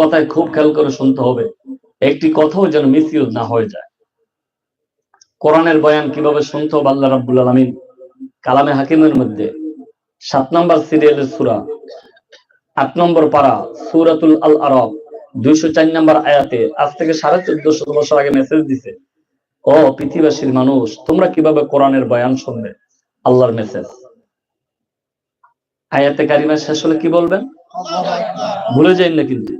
কথায় খুব খেয়াল করে শুনতে হবে। একটি কথাও যেন মিসইউজ না হয়ে যায়। কোরআনের বয়ান কীভাবে শুনতে হবে আল্লাহ রাব্বুল আলামিন? কালামে হাকিমের মধ্যে সাত নম্বর সিরিয়ালের সুরা, আট নম্বর পারা, সুরাতুল আল আরব দুইশো চার নম্বর আয়াতে আজ থেকে সাড়ে চোদ্দশো বছর আগে মেসেজ দিছে, ও পৃথিবীবাসীর মানুষ, তোমরা কীভাবে কোরআনের বয়ান শুনবে? আল্লাহর মেসেজ আয়াতে কারিমা শেষ হলে কি বলবেন? ভুলে যাই না কিন্তু।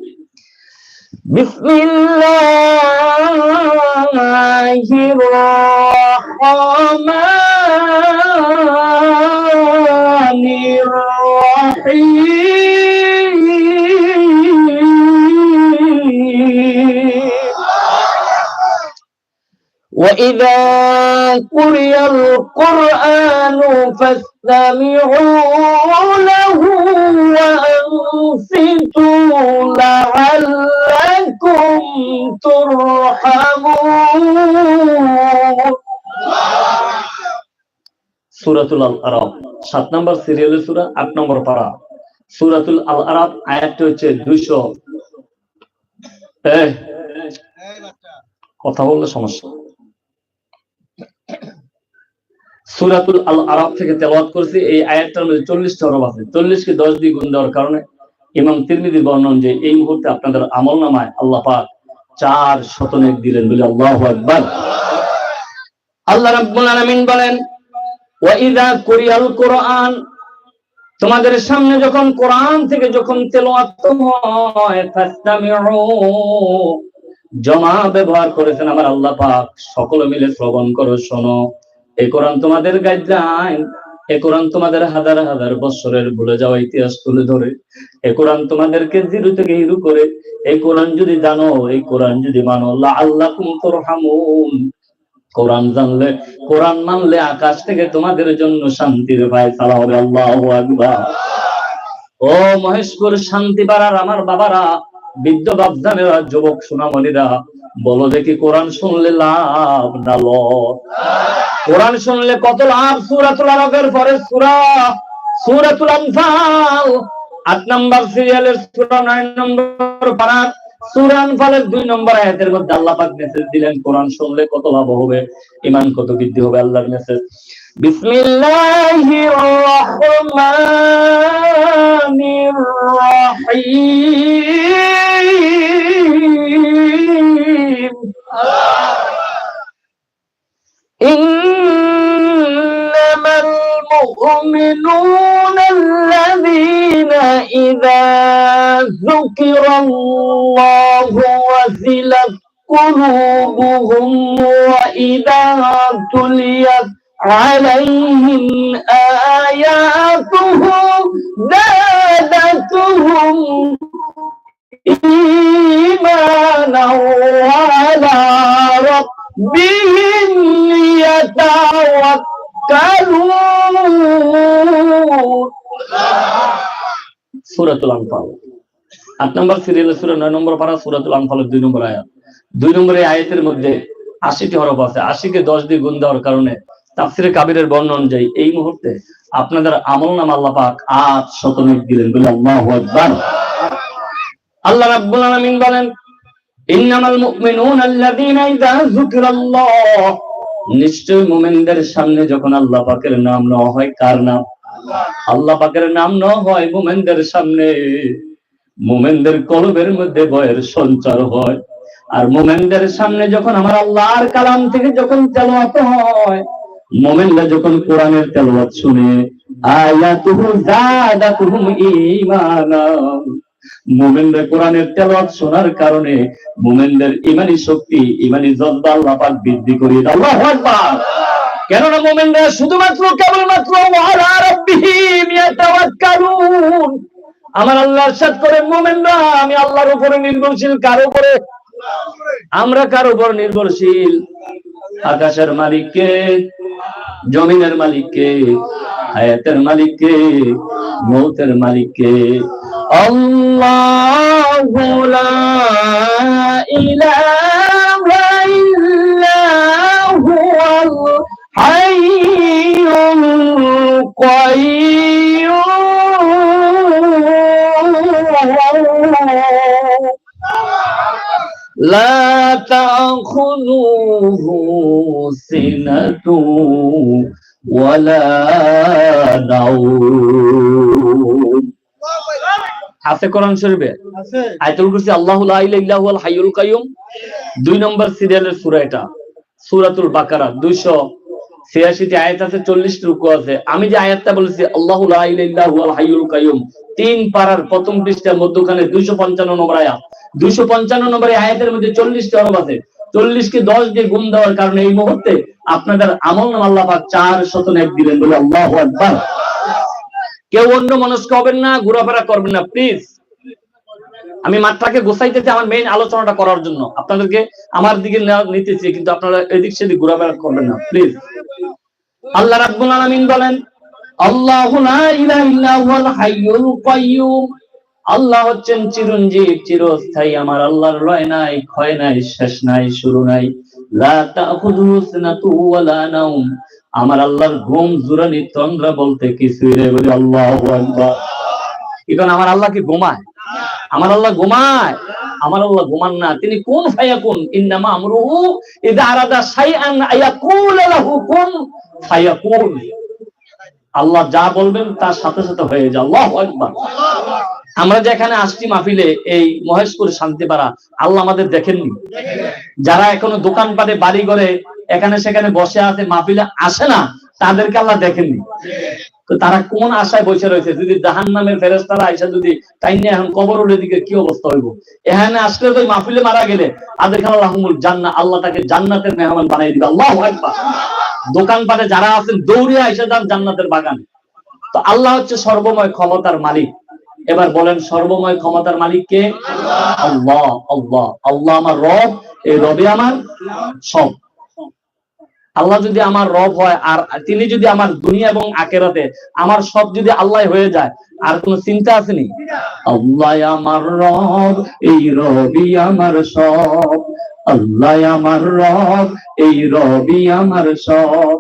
بسم الله الرحمن الرحيم. وإذا قرئ القرآن فاستمعوا له وأنصتوا لعلكم সুরাতুল আল আরব, সাত নম্বর সিরিয়ালের সুরা, আট নম্বর পারা। সুরাতুল আল হচ্ছে দুইশো কথা বললে সমস্যা। সুরাতুল আল আরব থেকে তেলাওয়াত করেছি, এই আয়াতটার মধ্যে চল্লিশটা হরফ আছে। চল্লিশকে দশ দিয়ে গুণ দেওয়ার কারণে ইমাম তিরমিদির বর্ণন যে এই মুহূর্তে আপনাদের আমল নামায় আল্লাহ পাক চার শতনেক দিলেন বলে আল্লাহ আকবার। আল্লাহ রাব্বুল আলামিন বলেন, ওয়া ইযা কুরিয়াল কোরআন তোমাদের সামনে যখন কোরআন থেকে যখন তেলাওয়াত হয়, ফাস্তামিউ জমা ব্যবহার করেছেন আমার আল্লাহ পাক, সকলে মিলে শ্রবণ করো, শোনো। এই কোরআন তোমাদের গাইডলাইন এ কোরআন তোমাদের হাজার হাজার বছরের ভুলে যাওয়া ইতিহাস তুলে ধরে। এ কোরআন তোমাদেরকে জিরো থেকে হিরু করে। এই কোরআন যদি জানো, এই কোরআন যদি মানো আল্লাহ তুরহামুন। কোরআন জানলে, কোরআন মানলে আকাশ থেকে তোমাদের জন্য শান্তির পায় সালা হবে, আল্লাহ ও মহেশপুর, শান্তি পাড়ার আমার বাবারা, বৃদ্ধ বাবজানেরা যুবক সোনামণিরা, বলো দেখি কোরআন শুনলে লাভ না লস? কোরআন শুনলে কত লাভ? সুরাতুল আরবের পরে সুরা, সুরাতুল আনফাল। আট নাম্বার সিরিয়ালের সুরা, নয় নম্বর পারা সুরান ফালের দুই নম্বর আয়াতের মধ্যে আল্লাহ পাক মেসেজ দিলেন, কোরআন শুনলে কত লাভ হবে? ইমান কত বৃদ্ধি হবে আল্লাহর মেসেজ বিসমিল্লাহির রহমানির রহিম। আল্লাহ المؤمنون الذين إذا ذكر الله وزلت قلوبهم وإذا تليت عليهم آياته زادتهم إيمانا وعلى ربهم يتوكلون সুরাতুল আনফাল। আট নম্বর নয় নম্বর সুরাতুল দুই নম্বর আয়াত। দুই আয়াতের মধ্যে আশিটি হরফ আছে। আশিকে দশ দিয়ে গুণ দেওয়ার কারণে তাফসিরে কাবিরের অনুযায়ী এই মুহূর্তে আপনাদের আমল নাম আল্লাহ পাক আট শতমিক দিলেন। বলে আল্লাহু আকবার। আল্লাহ রাব্বুল আলামিন বলেন, ইন্নামাল মুমিনুনা আল্লাযীনা ইযা যুকিরাল্লাহ। নিশ্চয় মুমিনদের সামনে যখন আল্লাহ পাকের নাম নেওয়া হয়, কার নাম? আল্লাহ পাকের নাম নেওয়া হয় মুমিনদের সামনে। মুমিনদের কলবের মধ্যে ভয়ের সঞ্চার হয়। আর মোমেনদের সামনে যখন আমার আল্লাহর কালাম থেকে যখন তেলাওয়াত হয়, মোমেনরা যখন কোরআনের তেলাওয়াত শুনে, আয়াতুহু জাদাতুহুম ঈমানা মোমেনরা কোরআনের তেলাওয়াত শোনার কারণে মোমেনদের ইমানি শক্তি, ইমানি জজ্বা আল্লাহ পাক বৃদ্ধি করিয়ে দেয়। আল্লাহু আকবার! কেননা মোমেনরা শুধুমাত্র কেবলমাত্র ওয়ালা রাব্বিহিম ইয়াতাওয়াক্কালুন আমার আল্লাহর সাথ করে, মোমেনরা, আমি আল্লাহর উপরে নির্ভরশীল, কার উপরে? আমরা কার উপর নির্ভরশীল? আকাশের মালিককে জমিনের মালিককে হায়াতের মালিককে মৌতের মালিককে। আল্লাহু لا تأخذوه سنة ولا نوم আছে কোরআন শরীফে আছে আয়াতুল কুরসি আল্লাহু লা ইলাহা ইল্লা হুয়াল হাইয়ুল কাইয়ুম দুই নম্বর সিরিয়ালের সূরা এটা সূরাতুল বাকারা 286 টি আয়াত আছে 40 টি রুকু আছে। আমি যে আয়াতটা বলেছি, আল্লাহু লা ইলাহা ইল্লা হুয়াল তিন পাড়ার প্রথম পৃষ্ঠার মধ্যখানে 255 নম্বর আয়াত। 255 নম্বর আয়াতের মধ্যে 40 টি হরফ আছে। 40 কে 10 দিয়ে গুণ দেওয়ার কারণে এই মুহূর্তে আপনাদের আমল আল্লাহ পাক 400 নেক দিবেন বলে আল্লাহু কেউ অন্য মনস্ক হবেন না, ঘোরাফেরা করবেন না প্লিজ আমি মাঠটাকে গোসাইতেছি আমার মেইন আলোচনাটা করার জন্য। আপনাদেরকে আমার দিকে নিতেছি, কিন্তু আপনারা এদিক সেদিক ঘোরাফেরা করবেন না প্লিজ আল্লাহ রাব্বুল আলামিন বলেন, আল্লাহু লা ইলাহা ইল্লা হাইয়ুল কাইয়ুম। আল্লাহ হচ্ছেন চিরঞ্জীব, চিরস্থায়ী, আমার আল্লাহর লয় নাই, ক্ষয় নাই, শেষ নাই, শুরু নাই। লা তাখুযুহু সিনাতু ওয়ালা নাওম। আমার আল্লাহর ঘুম জুরানি তন্দ্রা বলতে কিছুই নেই, বলি আল্লাহু আকবার। এখন আমার আল্লাহ কি ঘুমায়? আমার আল্লাহ ঘুমায়। আমার আল্লাহ ঘুমান না। তিনি কোন ফায়াকুন? ইন্নামা আমরুহু ইদা আরাদা শাইআন আয়াকুল লাহু কুন ফায়াকুন। আল্লাহ যা বলবেন তার সাথে সাথে হয়ে যায়। আল্লাহু আকবার। আমরা যে এখানে আসছি মাহফিলে, এই মহেশপুর শান্তিপাড়া, আল্লাহ আমাদের দেখেননি। যারা এখনও দোকানপাটে বাড়ি করে এখানে সেখানে বসে আছে, মাহফিলে আসে না, তাদেরকে আল্লাহ দেখেননি। তো তারা কোন আশায় বসে রয়েছে? যদি জাহান নামের ফেরেস্তারা আইসা যদি তাই নিয়ে এখন কবর উঠে দিকে কি অবস্থা হইব? এখানে আসলে তো মাহফিলে মারা গেলে আদের খান আল্লাহমুল জান্না আল্লাহ তাকে জান্নাতের মেহমান বানিয়ে দিবে। আল্লাহ দোকানপাটে যারা আছেন দৌড়ে আইসা যান জান্নাতের বাগানে। তো আল্লাহ হচ্ছে সর্বময় ক্ষমতার মালিক। এবার বলেন, সর্বময় ক্ষমতার মালিক কে? আল্লাহ আল্লাহ আল্লাহ আমার রব, এই রবে আমার সব। আল্লাহ যদি আমার রব হয়, আর তিনি যদি আমার দুনিয়া এবং আকেরাতে আমার সব যদি আল্লাহ হয়ে যায়, আর কোন চিন্তা আসেনি আল্লাহ আমার রব, এই রবি আমার সব। আল্লাহ আমার রব, এই রবি আমার সব।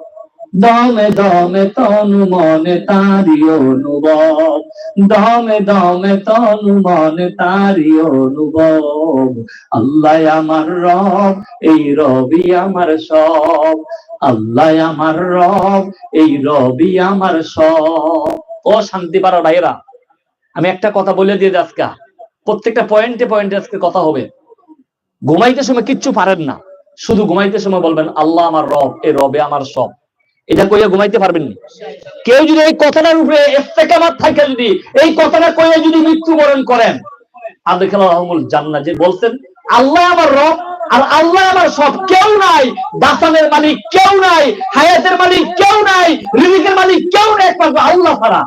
দমে দমে তনু মনে তারি অনুভব। দমে দমে তনু মনে তারি অনুভব। আল্লাহ আমার রব, এই রবি আমার সব। আল্লাহ আমার রব, এই রবি আমার সব। ও শান্তি পাড়া ভাইয়েরা, আমি একটা কথা বলে দিয়ে আজকে প্রত্যেকটা পয়েন্টে পয়েন্টে আজকে কথা হবে। ঘুমাইতে সময় কিচ্ছু পারেন না। শুধু ঘুমাইতে সময় বলবেন, আল্লাহ আমার রব, এই রবে আমার সব। এটা কইয়া ঘুমাইতে পারবেন না। কেউ যদি এই কথাটার উপরে ইস্তেকামাত থাকে যদি এই কথাটা কইয়া যদি মৃত্যুবরণ করেন আদেখাল আহমুল জান্নাত যে বলছেন, আল্লাহ আমার রব আর আল্লাহ আমার সব কেউ নাই দাসানের মালিক কেউ নাই, হায়াতের মালিক কেউ নাই, রিজিকের মালিক কেউ নাই, একমাত্র আল্লাহ ছাড়া।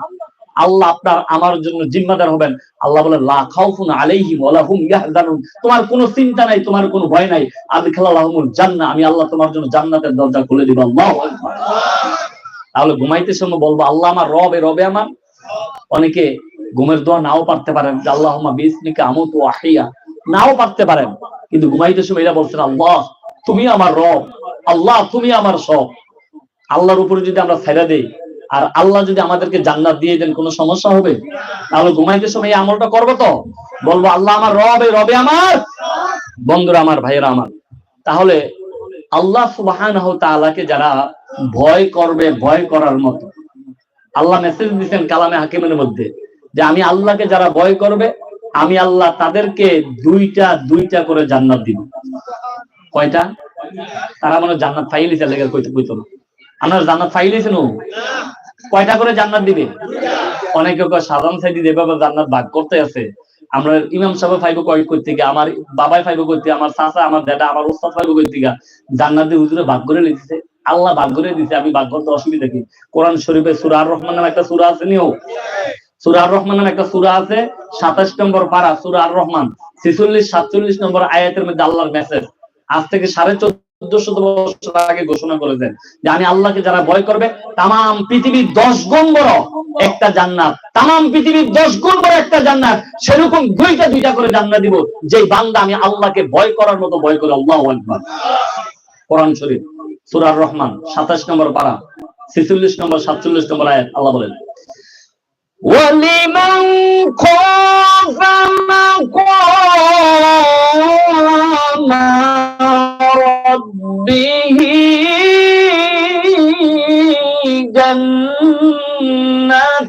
আল্লাহ আপনার আমার জন্য জিম্মাদার হবেন। আল্লাহ বলে লা খাউফুন আলাইহিম ওয়ালা তোমার কোনো চিন্তা নাই, তোমার কোনো ভয় নাই। আদখালাহুমুল জান্নাহ, আমি আল্লাহ তোমার জন্য জান্নাতের দরজা খুলে দিব। আল্লাহু আকবার। তাহলে ঘুমাইতে সময় বলব, আল্লাহ আমার রবে রবে আমার। অনেকে ঘুমের দোয়া নাও পারতে পারেন আল্লাহ বিসমিকা আমুতু আহিয়া নাও পারতে পারেন, কিন্তু ঘুমাইতে সময় এরা বলছেন আল্লাহ, তুমি আমার রব, আল্লাহ, তুমি আমার সব। আল্লাহর উপরে যদি আমরা ছেড়ে দেই আর আল্লাহ যদি আমাদেরকে জান্নাত দিয়ে দেন, কোনো সমস্যা হবে? তাহলে ঘুমাইতে সময় এই আমলটা করব তো। বলব, আল্লাহ আমার রবে রবে আমার। বন্ধুরা আমার, ভাইয়েরা আমার। তাহলে আল্লাহ সুবহানাহু তাআলাকে যারা ভয় করবে, ভয় করার মতো, আল্লাহ মেসেজ দিচ্ছেন কালামে হাকিমের মধ্যে যে আমি আল্লাহকে যারা ভয় করবে, আমি আল্লাহ তাদেরকে দুইটা দুইটা করে জান্নাত দিব। কয়টা? তারা মানে জান্নাত না। আপনার জান্নাত ফাইলিছেন কয়টা করে জান্নাত দিবে? অনেকে কয় সাধারণ সাইডি দেবে বা জান্নাত ভাগ করতে আছে, আমরা ইমাম সাহেব ফাইব কয় করতে গিয়ে, আমার বাবাই ফাইব করতে, আমার চাচা, আমার দাদা, আমার উস্তাদ ফাইব করতে গিয়ে জান্নাতে হুজুরে ভাগ করে লিখছে আল্লাহ ভাগ করে দিছে, আমি ভাগ করতে অসুবিধা কি? কোরআন শরীফে সূরা রহমান নামে একটা সূরা আছে নিও সূরা রহমান নামে একটা সূরা আছে 27 নম্বর পারা, সূরা রহমান 46 47 নম্বর আয়াতের মধ্যে আল্লাহর মেসেজ আজ থেকে সাড়ে চোদ্দশত বছর আগে ঘোষণা যে আমি আল্লাহকে যারা ভয় করবে তাম পৃথিবীর দশ গুণ বড় একটা জান্নাত। তাম পৃথিবীর দশ গুণ বড় একটা জান্নাত। সেরকম দুইটা দুইটা করে দিব। যে বান্দা আমি আল্লাহকে ভয় করার মতো ভয় করে, আল্লাহ কোরআন শরীফ, সুরার রহমান, সাতাশ নম্বর পারা, ছেচল্লিশ নম্বর, সাতচল্লিশ নম্বর আয়াত, আল্লাহ বলেন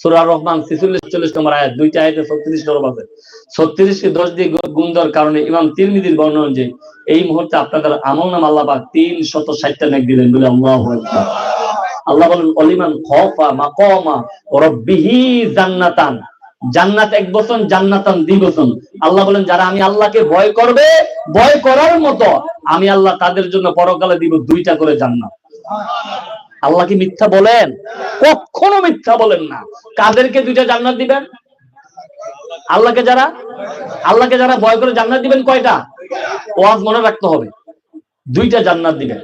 সুরা রহমান ছিচল্লিশ, চল্লিশ নম্বর আয়াত, দুইটা আয়াতে ছত্রিশ নম্বর আছে ছত্রিশকে দশ দিয়ে গুণ দেওয়ার কারণে ইমাম তিরমিদির বর্ণনা যে এই মুহূর্তে আপনাদের আমল নাম আল্লাহ পাক তিন শত ষাটটা নেক দিলেন বলে আল্লাহ আল্লাহ বলেন, অলিমান খফা মাকমা রব্বিহি জান্নাতান। জান্নাত এক বছর জান্নাতান দ্বি বছর আল্লাহ বলেন, যারা আমি আল্লাহকে ভয় করবে, ভয় করার মতো আমি আল্লাহ তাদের জন্য পরকালে দিব দুইটা করে জান্নাত। আল্লাহ কি মিথ্যা বলেন? কখনো মিথ্যা বলেন না। কাদেরকে দুইটা জান্নাত দিবেন? আল্লাহকে যারা? আল্লাহকে যারা ভয় করে জান্নাত দিবেন কয়টা? ওয়াজ মনে রাখতে হবে। দুইটা জান্নাত দিবেন।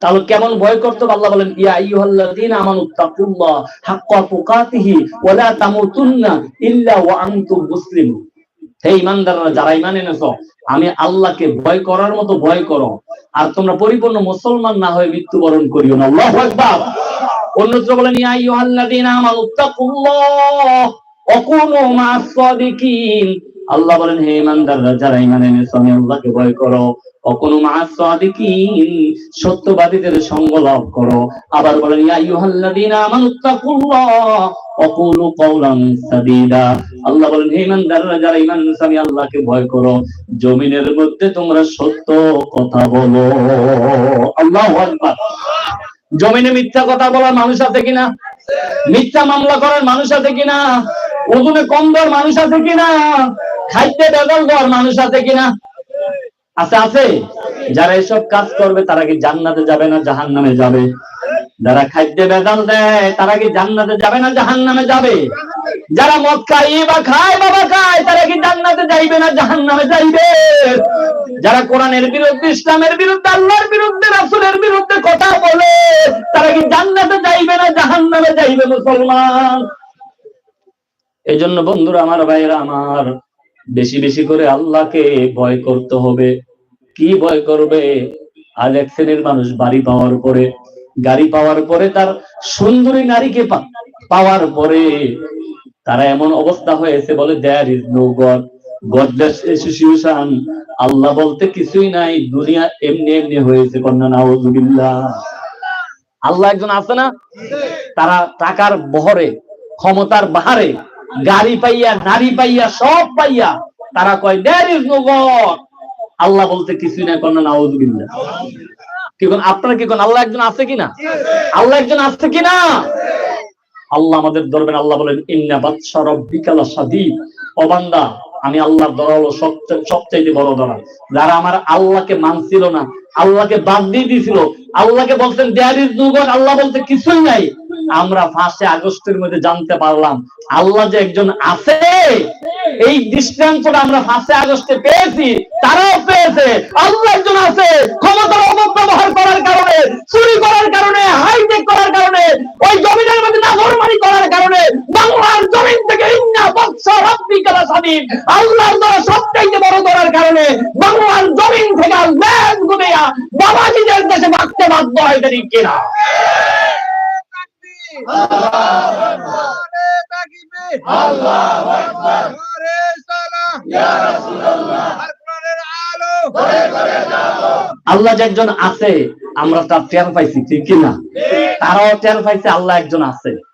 তাহলে কেমন ভয় করতে? আল্লাহ বলেন, ইয়া আইয়ুহাল্লাযীনা আমানু তাকুল্লাহ হাক্কা তামুতুন্না ইল্লা মুসলিমুন। হে ইমানদাররা, যারা ইমান এনেছ, আমি আল্লাহকে ভয় করার মতো ভয় করো। আর তোমরা পরিপূর্ণ মুসলমান না হয়ে মৃত্যুবরণ করিও না। আল্লাহু আকবার। অন্যত্র বলেন ইয়া আইয়ুহাল্লাযীনা আমানু তাকুল্লাহ ওয়া কুনু মা'আস সাদিকিন আল্লাহ বলেন, হে ইমানদাররা, যারা ঈমান এনেছো, আমি আল্লাহকে ভয় করো। কখনো মাসাদিকিন সত্যবাদীদের সঙ্গ লাভ করো। আবার বলেন কাওলান সাদীদা। আল্লাহ বলেন ইমানদাররা, যারা এনেছো, আমি আল্লাহকে ভয় করো। জমিনের মধ্যে তোমরা সত্য কথা বলো। আল্লাহু জমিনে মিথ্যা কথা বলার মানুষ আছে কিনা? মিথ্যা মামলা করার মানুষ আছে কিনা? ওজনে কম দেওয়ার মানুষ আছে কিনা? খাইতে বেদল দেওয়ার মানুষ আছে কিনা? আছে আছে। যারা এসব কাজ করবে, তারা কি জান্নাতে যাবে না জাহান নামে যাবে? যারা খাদ্যে বেদাল দেয়, তারা কি জান্নাতে যাবে না জাহান নামে যাবে? যারা মদ খাই বা খায়, বাবা খায়, তারা কি জান্নাতে যাইবে না জাহান নামে যাইবে? যারা কোরআনের বিরুদ্ধে, ইসলামের বিরুদ্ধে, আল্লাহর বিরুদ্ধে, রাসূলের বিরুদ্ধে কথা বলে, তারা কি জান্নাতে যাইবে না জাহান নামে যাইবে মুসলমান? এই জন্য বন্ধুরা, আমার ভাইয়েরা, আমার বেশি বেশি করে আল্লাহকে ভয় করতে হবে। কি ভয় করবে? আজ এক শ্রেণির মানুষ বাড়ি পাওয়ার পরে, গাড়ি পাওয়ার পরে তার সুন্দরী নারীকে পাওয়ার পরে তারা এমন অবস্থা হয়েছে বলে there is no God godless Allah বলতে কিছুই নাই, দুনিয়া এমনি এমনি হয়েছে কন্যা, নাউজুবিল্লাহ। আল্লাহ একজন আছে না? তারা টাকার বহরে, ক্ষমতার বাহারে গাড়ি পাইয়া, নারী পাইয়া, সব পাইয়া, তারা কয় there is no God Allah বলতে কিছুই নাই, কন্যা, নাউজুবিল্লাহ। কি কোন, আপনারা কি কোন, আল্লাহ একজন আছে কিনা? আল্লাহ একজন আছে কিনা? আল্লাহ আমাদের ধরবেন আল্লাহ বলেন, ইন্না বাদশা রব্বিকা লাসাদীদ ও বান্দা, আমি আল্লাহর ধরা হলো সবচেয়ে বড় ধরা যারা আমার আল্লাহকে মানছিল না, আল্লাহকে বাদ দিয়ে দিয়েছিল, আল্লাহকে বলতেন there is no God Allah বলতে কিছুই নাই। আমরা ফার্স্টে আগস্টের মধ্যে জানতে পারলাম, আল্লাহ যে একজন আছে, এই দৃষ্টান্তটা আমরা ফার্স্টে আগস্টে পেয়েছি, তারাও পেয়েছে। আল্লাহ একজন আছে, ক্ষমতার অপব্যবহার করার কারণে, চুরি করার কারণে, হাইটেক করার কারণে, ওই জমিনের মধ্যে নাফরমানি করার কারণে, বাংলার জমিন থেকে ইন্না বৎসা রব্বিকাল সাদিম আল্লাহর দ্বারা সবচাইতে বড় করার কারণে, বাংলার জমিন থেকে আল্লাহ গুনিয়া বাবাজিদের দেশে ভাগতে বাধ্য হয় ঠিক কিনা? আল্লাহ যে একজন আছে, আমরা তার টের পাইছি, ঠিক কিনা? তারাও টের পাইছে, আল্লাহ একজন আছে।